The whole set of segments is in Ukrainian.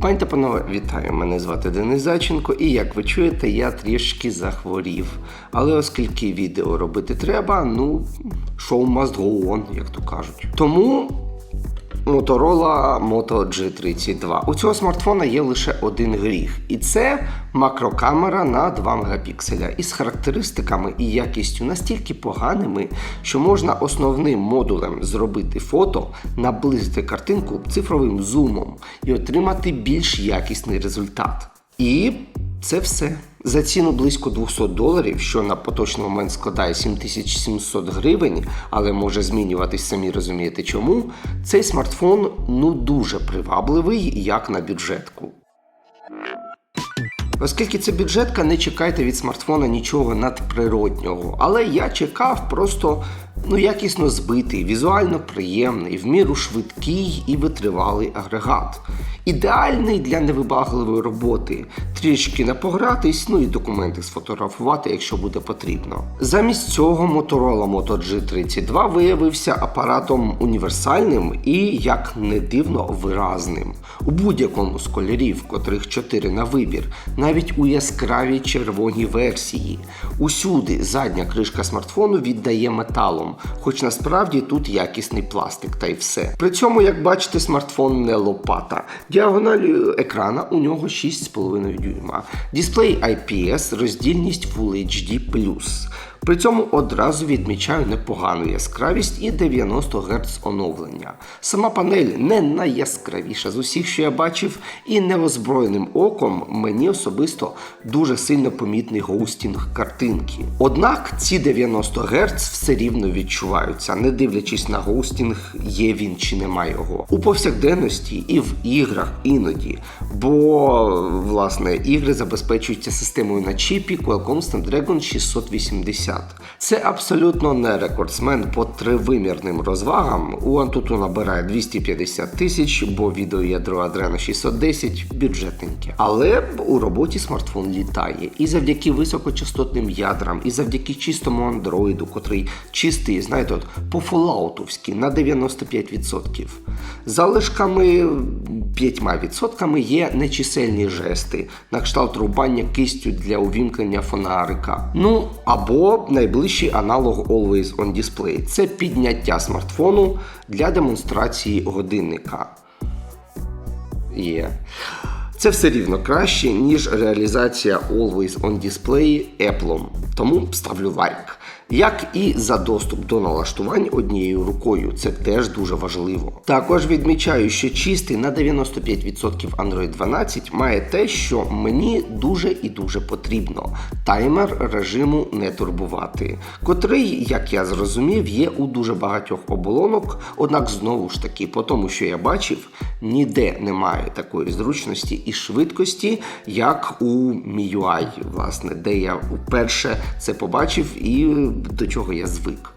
Пані та панове, вітаю! Мене звати Денис Заченко, і як ви чуєте, я трішки захворів. Але оскільки відео робити треба, ну, шоу must go on, як то кажуть. Тому Motorola Moto G32. У цього смартфона є лише один гріх, і це макрокамера на 2 мегапікселя із характеристиками і якістю настільки поганими, що можна основним модулем зробити фото, наблизити картинку цифровим зумом і отримати більш якісний результат. І це все. За ціну близько 200 доларів, що на поточний момент складає 7700 гривень, але може змінюватись, самі розумієте чому. Цей смартфон ну дуже привабливий, як на бюджетку. Оскільки це бюджетка, не чекайте від смартфона нічого надприроднього. Але я чекав просто ну, якісно збитий, візуально приємний, в міру швидкий і витривалий агрегат. Ідеальний для невибагливої роботи, трішки не погратись, ну і документи сфотографувати, якщо буде потрібно. Замість цього Motorola Moto G32 виявився апаратом універсальним і, як не дивно, виразним. У будь-якому з кольорів, котрих 4 на вибір, навіть у яскравій червоній версії. Усюди задня кришка смартфону віддає металом, хоч насправді тут якісний пластик та й все. При цьому, як бачите, смартфон не лопата. Діагональ екрана у нього 6,5 дюйма. Дисплей IPS, роздільність Full HD+. При цьому одразу відмічаю непогану яскравість і 90 Гц оновлення. Сама панель не найяскравіша з усіх, що я бачив, і неозброєним оком мені особисто дуже сильно помітний гоустінг картинки. Однак ці 90 Гц все рівно відчуваються, не дивлячись на гоустінг, є він чи нема його. У повсякденності і в іграх іноді, бо власне ігри забезпечуються системою на чіпі Qualcomm Snapdragon 680. Це абсолютно не рекордсмен по тривимірним розвагам. У Antutu набирає 250 тисяч, бо відеоядро Adreno 610 бюджетненьке. Але у роботі смартфон літає. І завдяки високочастотним ядрам, і завдяки чистому андроїду, котрий чистий, знаєте, от по-фоллаутовськи на 95%. Залишками 5% є нечисельні жести, на кшталт рубання кистю для увімкнення фонарика. Ну або найближчий аналог Always on Display це підняття смартфону для демонстрації годинника. Є. Це все рівно краще, ніж реалізація Always on Display Apple. Тому ставлю лайк. Як і за доступ до налаштувань однією рукою, це теж дуже важливо. Також відмічаю, що чистий на 95% Android 12 має те, що мені дуже і дуже потрібно: таймер режиму не турбувати, котрий, як я зрозумів, є у дуже багатьох оболонок. Однак знову ж таки, по тому, що я бачив, ніде немає такої зручності і швидкості, як у MIUI, власне, де я вперше це побачив і до чого я звик.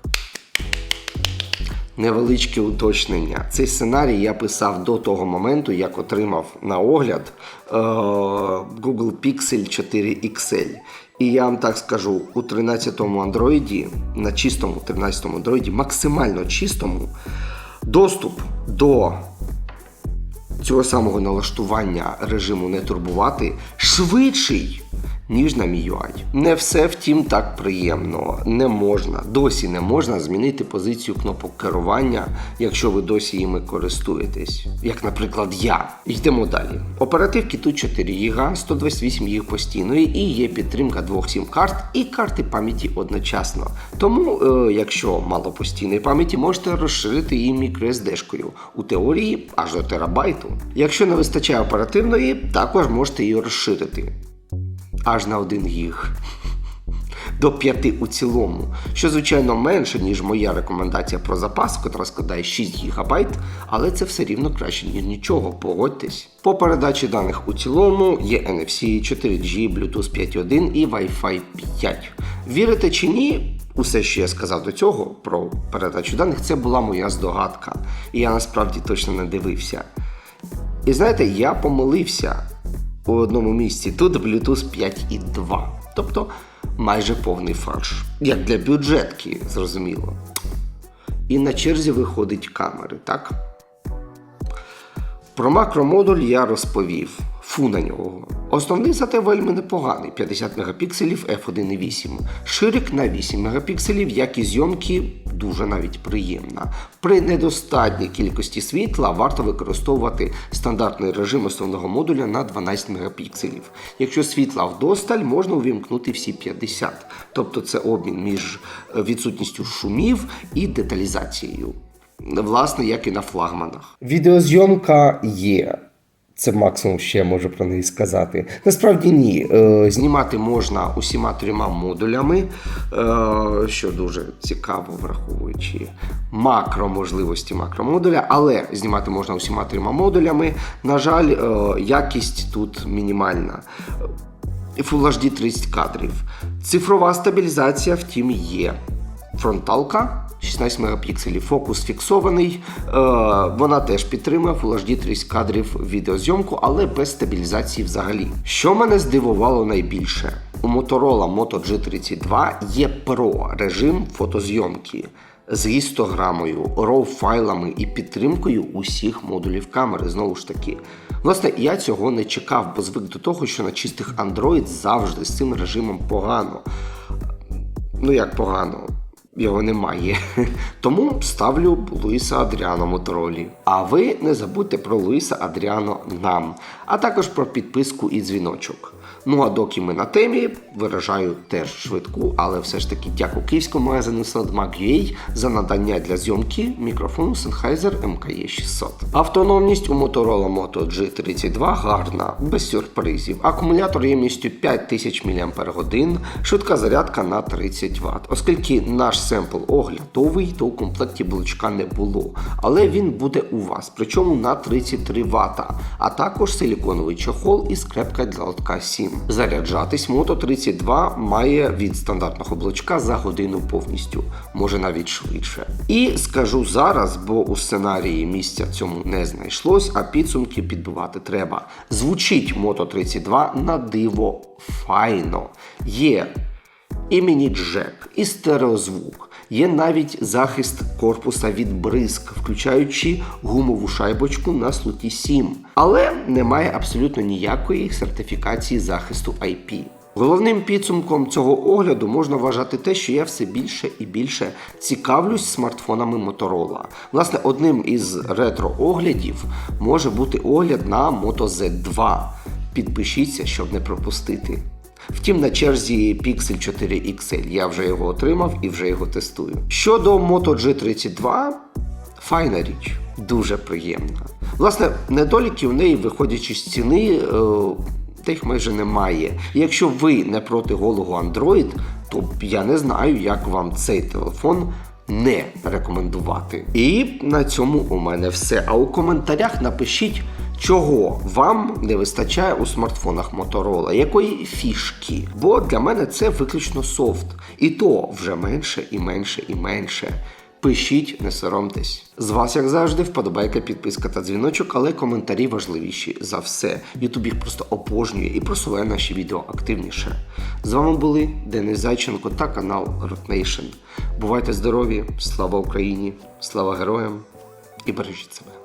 Невеличке уточнення. Цей сценарій я писав до того моменту, як отримав на огляд е- Google Pixel 4 XL. І я вам так скажу, у 13-му андроїді, на чистому 13-му андроїді, максимально чистому, доступ до цього самого налаштування режиму не турбувати швидший, ніж на MIUI. Не все втім так приємно. Не можна, досі не можна змінити позицію кнопок керування, якщо ви досі їми користуєтесь. Як, наприклад, я. Йдемо далі. Оперативки тут 4 ГБ, 128 їх постійної і є підтримка двох сім-карт і карти пам'яті одночасно. Тому, е, якщо мало постійної пам'яті, можете розширити її microSD-шкою. У теорії аж до терабайту. Якщо не вистачає оперативної, також можете її розширити аж на 1 гіг. До 5 у цілому, що звичайно менше, ніж моя рекомендація про запас, котра складає 6 ГБ, але це все рівно краще, ніж нічого, погодьтесь. По передачі даних у цілому є NFC 4G, Bluetooth 5.1 і Wi-Fi 5. Вірите чи ні? Усе, що я сказав до цього про передачу даних, це була моя здогадка. І я насправді точно не дивився. І знаєте, я помилився у одному місці. Тут Bluetooth 5.2. Тобто майже повний фарш. Як для бюджетки, зрозуміло. І на черзі виходить камери, так? Про макромодуль я розповів. Фу на нього. Основний зате вельми непоганий 50 мегапікселів f1.8. Ширик на 8 мегапікселів, як і зйомки дуже навіть приємна. При недостатній кількості світла варто використовувати стандартний режим основного модуля на 12 мегапікселів. Якщо світла вдосталь, можна увімкнути всі 50. Тобто це обмін між е, відсутністю шумів і деталізацією. Власне, як і на флагманах. Відеозйомка є. Це максимум, що я можу про неї сказати. Насправді ні. Е, знімати можна усіма трьома модулями, е, що дуже цікаво, враховуючи макроможливості макромодуля, але знімати можна усіма трьома модулями. На жаль, е, якість тут мінімальна. Full HD 30 кадрів. Цифрова стабілізація, втім, є. Фронталка 16 мегапікселів. Фокус фіксований. Е, вона теж підтримує Full HD 30 кадрів відеозйомку, але без стабілізації взагалі. Що мене здивувало найбільше? У Motorola Moto G32 є Pro режим фотозйомки з гістограмою, RAW файлами і підтримкою усіх модулів камери. Знову ж таки. Власне, я цього не чекав, бо звик до того, що на чистих Android завжди з цим режимом погано. Ну як погано, його немає. Тому ставлю Луїса Адріано Моторолі. А ви не забудьте про Луїса Адріано нам, а також про підписку і дзвіночок. Ну а доки ми на темі, виражаю теж швидку, але все ж таки дякую київському магазину Soundmag.ua за надання для зйомки мікрофону Sennheiser MKE 600. Автономність у Motorola Moto G32 гарна, без сюрпризів. Акумулятор ємністю 5000 мАч, швидка зарядка на 30 Вт. Оскільки наш семпл оглядовий, то у комплекті блочка не було. Але він буде у вас, причому на 33 Вт, а також силіконовий чохол і скрепка для лотка 7. Заряджатись Moto 32 має від стандартного блочка за годину повністю, може навіть швидше. І скажу зараз, бо у сценарії місця цьому не знайшлось, а підсумки підбивати треба. Звучить Moto 32 на диво файно. Є і міні-джек, і стереозвук. Є навіть захист корпуса від бризк, включаючи гумову шайбочку на слоті 7. Але немає абсолютно ніякої сертифікації захисту IP. Головним підсумком цього огляду можна вважати те, що я все більше і більше цікавлюсь смартфонами Motorola. Власне, одним із ретро-оглядів може бути огляд на Moto Z2. Підпишіться, щоб не пропустити. Втім, на черзі Pixel 4 XL я вже його отримав і вже його тестую. Щодо Moto G32, файна річ, дуже приємна. Власне, недоліки в неї, виходячи з ціни, е, та їх майже немає. Якщо ви не проти голого Android, то я не знаю, як вам цей телефон не рекомендувати. І на цьому у мене все. А у коментарях напишіть. Чого вам не вистачає у смартфонах Motorola? Якої фішки? Бо для мене це виключно софт. І то вже менше і менше і менше. Пишіть, не соромтесь. З вас, як завжди, вподобайка, підписка та дзвіночок, але коментарі важливіші за все. Ютуб їх просто обожнює і просуває наші відео активніше. З вами були Денис Зайченко та канал Rotnation. Бувайте здорові, слава Україні, слава героям і бережіть себе.